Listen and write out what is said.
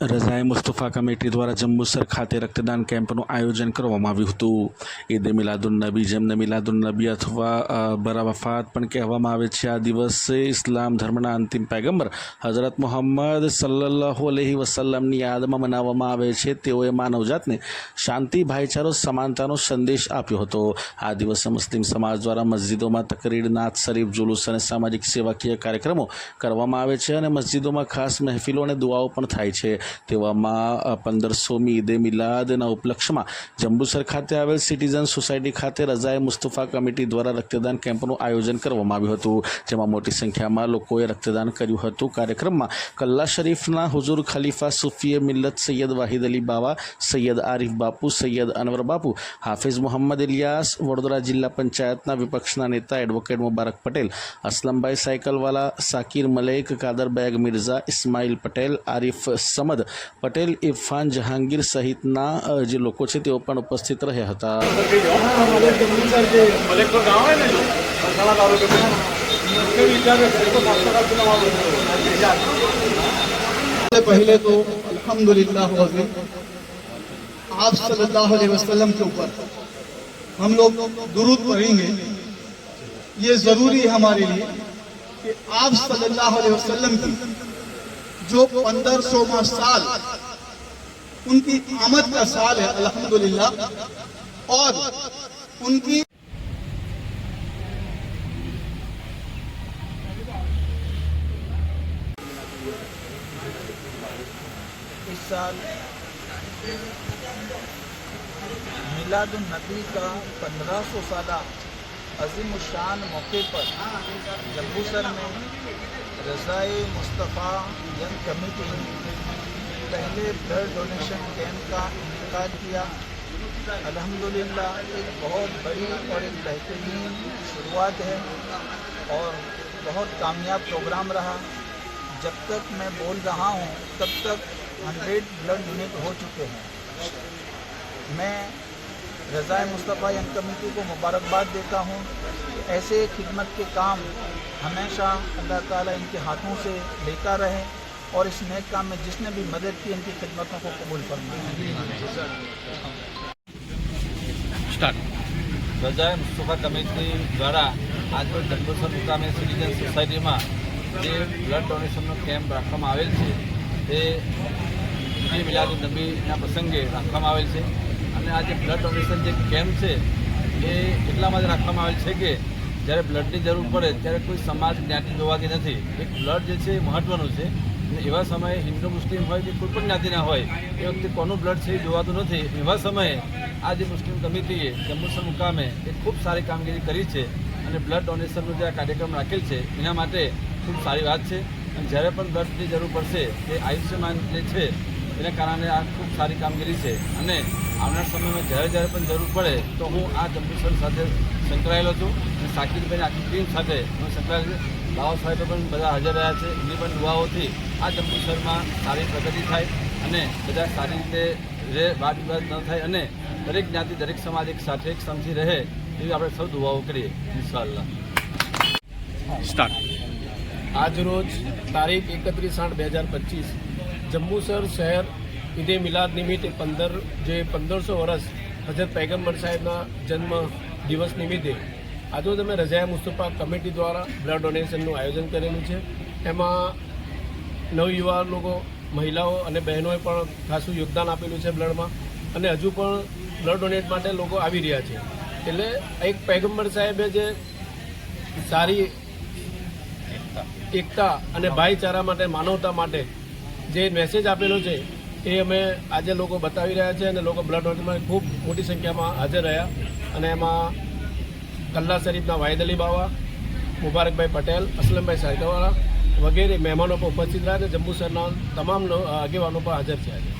રઝાએ Mustafa committee દ્વારા જંબુસર ખાતે રક્તદાન કેમ્પનું આયોજન કરવામાં આવ્યું હતું. ઈદે મિલાદુન નબી જેમને મિલાદુન નબી અથવા બરાવફાત પણ કહેવામાં આવે છે. આ દિવસે ઇસ્લામ ધર્મના અંતિમ પૈગંબર હઝરત મોહમ્મદ સલ્લાહુ અલહી વસલ્લમની યાદમાં મનાવવામાં આવે છે. તેઓએ માનવજાતને શાંતિ, ભાઈચારો, સમાનતાનો સંદેશ આપ્યો હતો. આ દિવસે મુસ્લિમ સમાજ દ્વારા મસ્જિદોમાં તકરીર, નાત શરીફ, જુલુસ અને સામાજિક સેવાકીય કાર્યક્રમો કરવામાં આવે છે અને મસ્જિદોમાં ખાસ મહેફિલો અને દુઆઓ પણ થાય છે. તેવામાં પંદરસોમી ઈદે મિલાદના ઉપલક્ષમાં જંબુસર ખાતે આવેલ સિટીઝન સોસાયટી ખાતે રજાએ મુસ્તફા કમિટી દ્વારા રક્તદાન કેમ્પનું આયોજન કરવામાં આવ્યું હતું. જેમાં મોટી સંખ્યામાં લોકોએ રક્તદાન કર્યું હતું. કાર્યક્રમમાં કલ્લા શરીફના હુઝુર ખલીફા સુફીએ મિલ્લત સૈયદ વાહિદ અલી બાવા, સૈયદ આરિફ બાપુ, સૈયદ અનવર બાપુ, હાફિઝ મોહમ્મદ ઇલિયાસ, વડોદરા જિલ્લા પંચાયતના વિપક્ષના નેતા એડવોકેટ મુબારક પટેલ, અસલમભાઈ સાયકલવાલા સાકિર મલેક કાદરબેગ મિર્ઝા ઇસ્માઇલ પટેલ, આરિફ સમદ પટેલ ઇરફાન જહાંગીર સહિતના અ, જે લોકો છે તેઓ પણ ઉપસ્થિત રહ્યા હતા कलेक्टर गाव आहे ना जो मसाला तालुक्यात ते विचारलं तो नाश्ता सबसे पहले तो अल्हम्दुलिल्लाह वज़ीर आप सल्लल्लाहु अलैहि वसल्लम के ऊपर हम लोग दुरूद पढ़ेंगे ये ज़रूरी है हमारे लिए कि आप सल्लल्लाहु अलैहि वसल्लम की जो पंद्रह सौ साल उनकी आमद का साल है अल्हम्दुलिल्लाह और उनकी इस साल मिलादुन नबी का पंद्रह सौ साल अजीम शान मौके पर जम्बूसर में रज़ाए मुस्तफ़ा यंग कमेटी ने पहले ब्लड डोनेशन कैंप का इनका किया। अल्हम्दुलिल्लाह, एक बहुत बड़ी और एक बेहतरीन शुरुआत है और बहुत कामयाब प्रोग्राम रहा। जब तक मैं बोल रहा हूँ, तब तक 100 ब्लड डोनेट हो चुके हैं। मैं रज़ाए मुस्तफ़ा यंग कमेटी को मुबारकबाद देता हूँ कि ऐसे खिदमत के काम हमेशा अल्लाह ताला इनके हाथों से लेता रहे और इस नेक काम में जिसने भी मदद की इनकी खिदमतों को कबूल फरमाए રજાએ મુસ્તફા કમિટી દ્વારા આજરોજ જંબુસર મુકામે સિટીઝન સોસાયટીમાં જે બ્લડ ડોનેશનનો કેમ્પ રાખવામાં આવેલ છે તે ઈદે મિલાદુલ નબીના પ્રસંગે રાખવામાં આવેલ છે અને આ જે બ્લડ ડોનેશન જે કેમ્પ છે, એ એટલા માટે રાખવામાં આવેલ છે કે જ્યારે બ્લડની જરૂર પડે, ત્યારે કોઈ સમાજ જ્ઞાતિ જોવાતી નથી. એક બ્લડ જે છે એ મહત્ત્વનું છે. અને એવા સમયે હિન્દુ મુસ્લિમ હોય કે કોઈ પણ જ્ઞાતિના હોય, એ વખતે કોનું બ્લડ છે એ જોવાતું નથી. એવા સમયે આ જે મુસ્લિમ કમિટીએ જંબુસર મુકામે એ ખૂબ સારી કામગીરી કરી છે અને બ્લડ ડોનેશનનો જે આ કાર્યક્રમ રાખેલ છે, એના માટે ખૂબ સારી વાત છે. અને જ્યારે પણ બ્લડની જરૂર પડશે, એ આયુષ્યમાન જે છે એના કારણે આ ખૂબ સારી કામગીરી છે. અને આવનાર સમયમાં જ્યારે જ્યારે પણ જરૂર પડે તો હું આ જંબુસર સાથે સંકળાયેલો છું અને સાકિરભાઈની આખી ટીમ સાથે હું સંકળાયેલો છું. બાબા સાહેબ પણ બધા હાજર રહ્યા છે. એમની પણ દુઆઓથી આ જંબુસરમાં સારી પ્રગતિ થાય અને બધા સારી રીતે રહે વાદ વિવાદ ન થાય અને દરેક જ્ઞાતિ દરેક સમાજ એક સાથે એક સમજી રહે એવી આપણે સૌ દુઆઓ કરીએ. ઇન્શાઅલ્લાહ. આજરોજ તારીખ એકત્રીસ આઠ બે હજાર પચીસ જંબુસર શહેર ઈદે મિલાદ નિમિત્તે પંદર, જે પંદરસો વર્ષ હજરત પૈગમ્બર સાહેબના જન્મ દિવસ નિમિત્તે આજે તમે રજાયા મુસ્તફા કમિટી દ્વારા બ્લડ ડોનેશનનું આયોજન કરેલું છે. એમાં નવયુવાન લોકો, મહિલાઓ અને બહેનોએ પણ ખાસું યોગદાન આપેલું છે બ્લડમાં અને હજુ પણ બ્લડ ડોનેટ માટે લોકો આવી રહ્યા છે. એટલે એક પૈગમ્બર સાહેબે જે સારી એકતા અને ભાઈચારા માટે, માનવતા માટે જે મેસેજ આપેલો છે, એ અમે આજે લોકો બતાવી રહ્યા છે અને લોકો બ્લડ ડોનેટમાં ખૂબ મોટી સંખ્યામાં હાજર રહ્યા. અને એમાં કલ્લા શરીફના વાહિદ અલી બાવા, મુબારકભાઈ પટેલ, અસલમભાઈ સાયકાવાળા વગેરે મહેમાનો પણ ઉપસ્થિત રહ્યા અને જંબુસરના તમામ આગેવાનો પણ હાજર છે આજે.